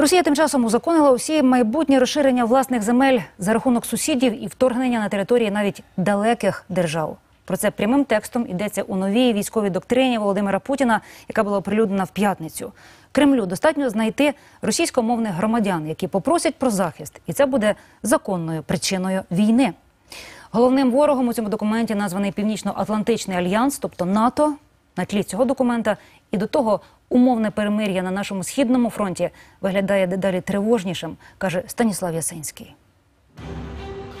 Росія тим часом узаконила усі майбутнє розширення власних земель за рахунок сусідів і вторгнення на території навіть далеких держав. Про це прямим текстом йдеться у новій військовій доктрині Володимира Путіна, яка була оприлюднена в п'ятницю. Кремлю достатньо знайти російськомовних громадян, які попросять про захист, і це буде законною причиною війни. Головним ворогом у цьому документі названий Північно-Атлантичний альянс, тобто НАТО. На тлі цього документа і до того умовне перемир'я на нашому східному фронті виглядає дедалі тривожнішим, каже Станіслав Ясинський.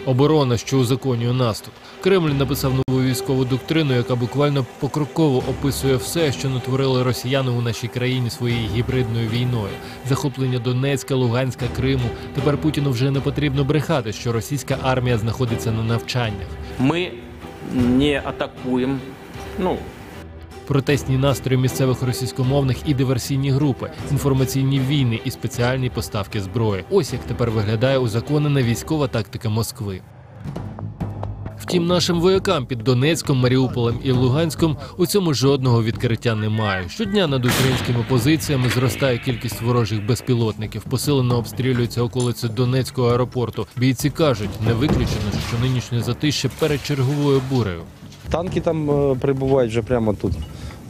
Оборона, що узаконює наступ. Кремль написав нову військову доктрину, яка буквально покроково описує все, що натворили росіяни у нашій країні своєю гібридною війною. Захоплення Донецька, Луганська, Криму. Тепер Путіну вже не потрібно брехати, що російська армія знаходиться на навчаннях. Мы не атакуем, ну, Протестні настрої місцевих російськомовних і диверсійні групи, інформаційні війни і спеціальні поставки зброї. Ось як тепер виглядає узаконена військова тактика Москви. Втім, нашим воякам під Донецьком, Маріуполем і Луганськом у цьому жодного відкриття немає. Щодня над українськими позиціями зростає кількість ворожих безпілотників. Посилено обстрілюються околиці Донецького аеропорту. Бійці кажуть, не виключено, що нинішнє затище перед черговою бурею. Танки там е, прибувають вже прямо тут.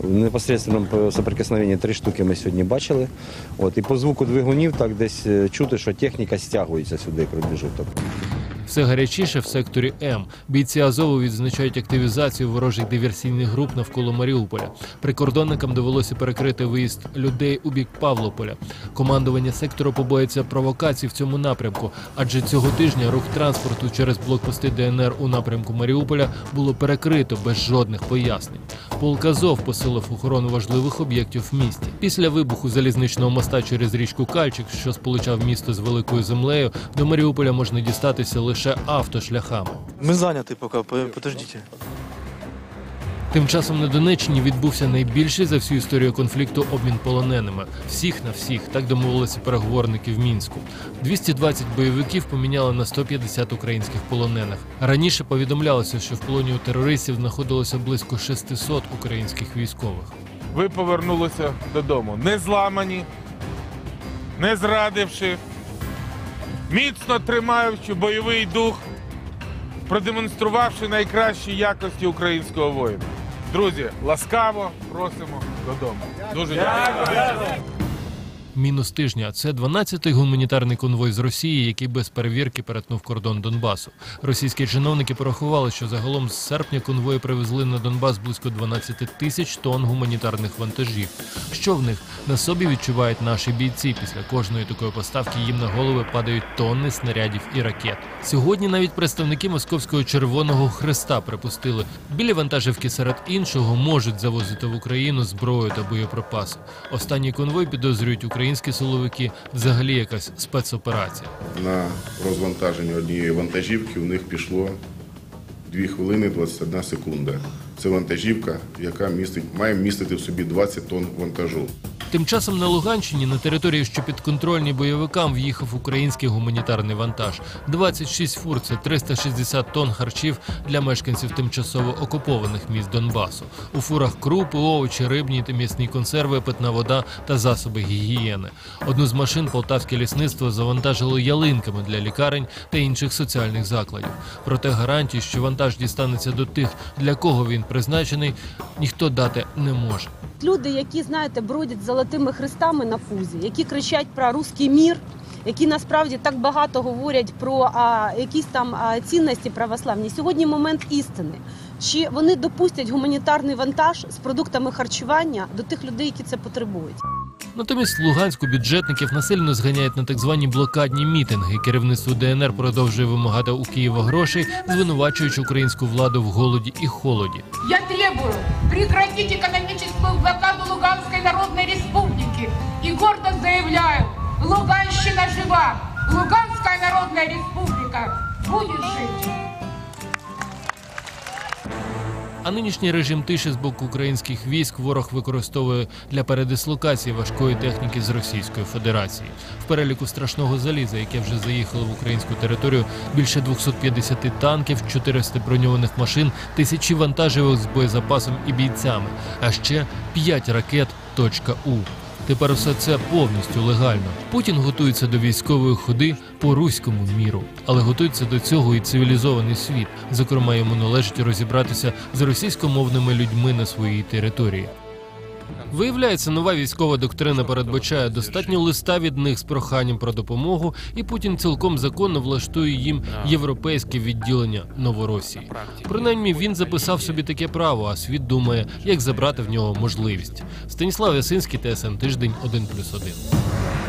В непосередньому соприкосновенні три штуки ми сьогодні бачили. От, і по звуку двигунів так десь е, чути, що техніка стягується сюди проміжуток. Все гарячіше в секторі М. Бійці Азову відзначають активізацію ворожих диверсійних груп навколо Маріуполя. Прикордонникам довелося перекрити виїзд людей у бік Павлополя. Командування сектору побоїться провокацій в цьому напрямку, адже цього тижня рух транспорту через блокпости ДНР у напрямку Маріуполя було перекрито без жодних пояснень. Полк Азов посилив охорону важливих об'єктів в місті. Після вибуху залізничного моста через річку Кальчик, що сполучав місто з великою землею, до Маріуполя можна дістатися лише автошляхами. Ми зайняті пока, по- подождите. Тим часом на Донеччині відбувся найбільший за всю історію конфлікту обмін полоненими. Всіх на всіх так домовилися переговорники в мінську. 220 бойовиків поміняли на 150 українських полонених. Раніше повідомлялося, що в полоні у терористів знаходилося близько 600 українських військових. ви повернулися додому. Не зламані, не зрадивши, міцно тримаючи бойовий дух, продемонструвавши найкращі якості українського воїна. Друзі, ласкаво просимо додому. Дуже дякую. Мінус тижня це 12-й гуманітарний конвой з Росії, який без перевірки перетнув кордон Донбасу. Російські чиновники порахували, що загалом з серпня конвої привезли на Донбас близько 12 тисяч тонн гуманітарних вантажів. Що в них на собі відчувають наші бійці? Після кожної такої поставки їм на голови падають тонни снарядів і ракет. Сьогодні навіть представники Московського Червоного Хреста припустили, білі вантажівки серед іншого можуть завозити в Україну зброю та боєприпаси. Останній конвой підозрюють українські силовики взагалі якась спецоперація. На розвантаження однієї вантажівки у них пішло 2 хвилини 21 секунда. Це вантажівка, яка містить, має містити в собі 20 тонн вантажу. Тим часом на Луганщині на території, що підконтрольні бойовикам, в'їхав український гуманітарний вантаж. 26 фур це 360 тонн харчів для мешканців тимчасово окупованих міст Донбасу. У фурах крупи, овочі, рибні та м'ясні консерви, питна вода та засоби гігієни. Одну з машин полтавське лісництво завантажило ялинками для лікарень та інших соціальних закладів. Проте гарантій, що вантаж дістанеться до тих, для кого він призначений, ніхто дати не може. Люди, які знаєте, бродять золотими хрестами на фузі, які кричать про русський мір, які насправді так багато говорять про а, якісь там а, цінності православні. Сьогодні момент істини. Чи вони допустять гуманітарний вантаж з продуктами харчування до тих людей, які це потребують? Натомість Луганську бюджетників насильно зганяють на так звані блокадні мітинги. Керівництво ДНР продовжує вимагати у Києва грошей, звинувачуючи українську владу в голоді і холоді. Я требую прекратить экономическую блокаду Луганской Народной Республики и гордо заявляю, Луганщина жива, Луганская Народная Республика будет жить. А нинішній режим тиші з боку українських військ ворог використовує для передислокації важкої техніки з Російської Федерації. В переліку страшного заліза, яке вже заїхало в українську територію, більше 250 танків, 400 броньованих машин, тисячі вантажівок з боєзапасом і бійцями, а ще 5 ракет. «Точка У». Тепер все це повністю легально. Путін готується до військової ходи по руському міру, але готується до цього і цивілізований світ. Зокрема, йому належить розібратися з російськомовними людьми на своїй території. Виявляється, нова військова доктрина передбачає достатньо листа від них з проханням про допомогу, і Путін цілком законно влаштує їм європейське відділення Новоросії. Принаймні він записав собі таке право, а світ думає, як забрати в нього можливість. Станіслав Ясинський, ТСН Тиждень 1+,1.